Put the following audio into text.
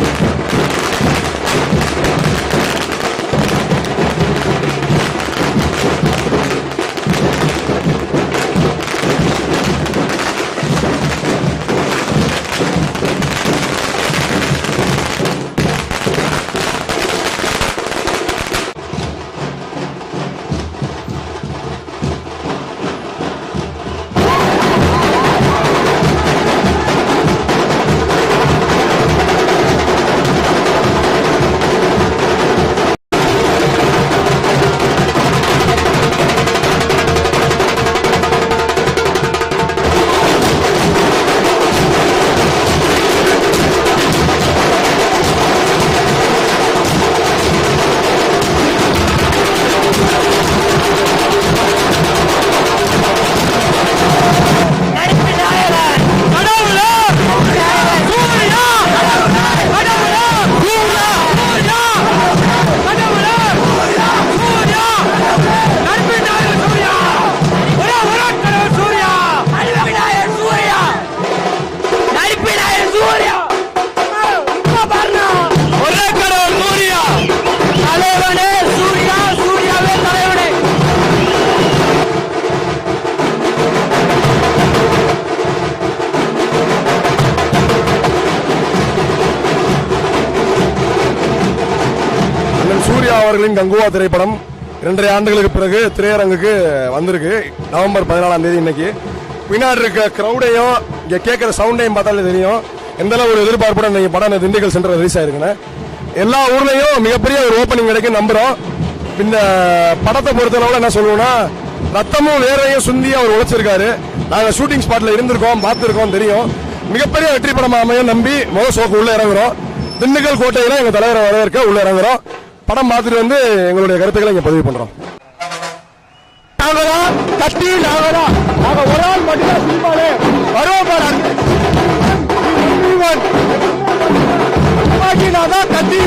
ஒரே சூர்யா அவர்களின் கங்குவா திரைப்படம் இரண்டரை ஆண்டுகளுக்கு பிறகு திரையரங்குக்கு வந்திருக்கு. நவம்பர் பதினாலாம் தேதி இன்னைக்கு. பின்னாடி இருக்க கிரௌடையும் இங்க கேட்கிற சவுண்டையும் பார்த்தாலே தெரியும். எந்த அளவு ஒரு எதிர்பார்ப்புடன் இன்னைக்கு படம் திண்டுக்கல் சென்டர் ரிலீஸ் ஆயிருக்குன்னு. எல்லா ஊர்லயும் மிகப்பெரிய ஒரு ஓப்பனிங் கிடைக்கும் நம்புறோம். இந்த படத்தை பொறுத்தளவுல என்ன சொல்லுவோம்னா ரத்தமும் வேறையும் சுந்தி அவர் உழைச்சிருக்காரு. நாங்க ஷூட்டிங் ஸ்பாட்ல இருந்திருக்கோம் பார்த்துருக்கோம் தெரியும். மிகப்பெரிய வெற்றி படமாக அமையும் நம்பி முக சோக்கு உள்ள இறங்குறோம். திண்டுக்கல் கோட்டையில எங்க தலைவரை வரவேற்க உள்ள இறங்குறோம். படம் பார்த்துட்டு வந்து எங்களுடைய கருத்துக்களை இங்க பதிவு பண்றோம். கட்டி கத்தி நாங்கதான் நாங்க ஒரு ஆள் மட்டும்தான் சினிமாலே வருவோம் பாரு. நான் தான் கத்தி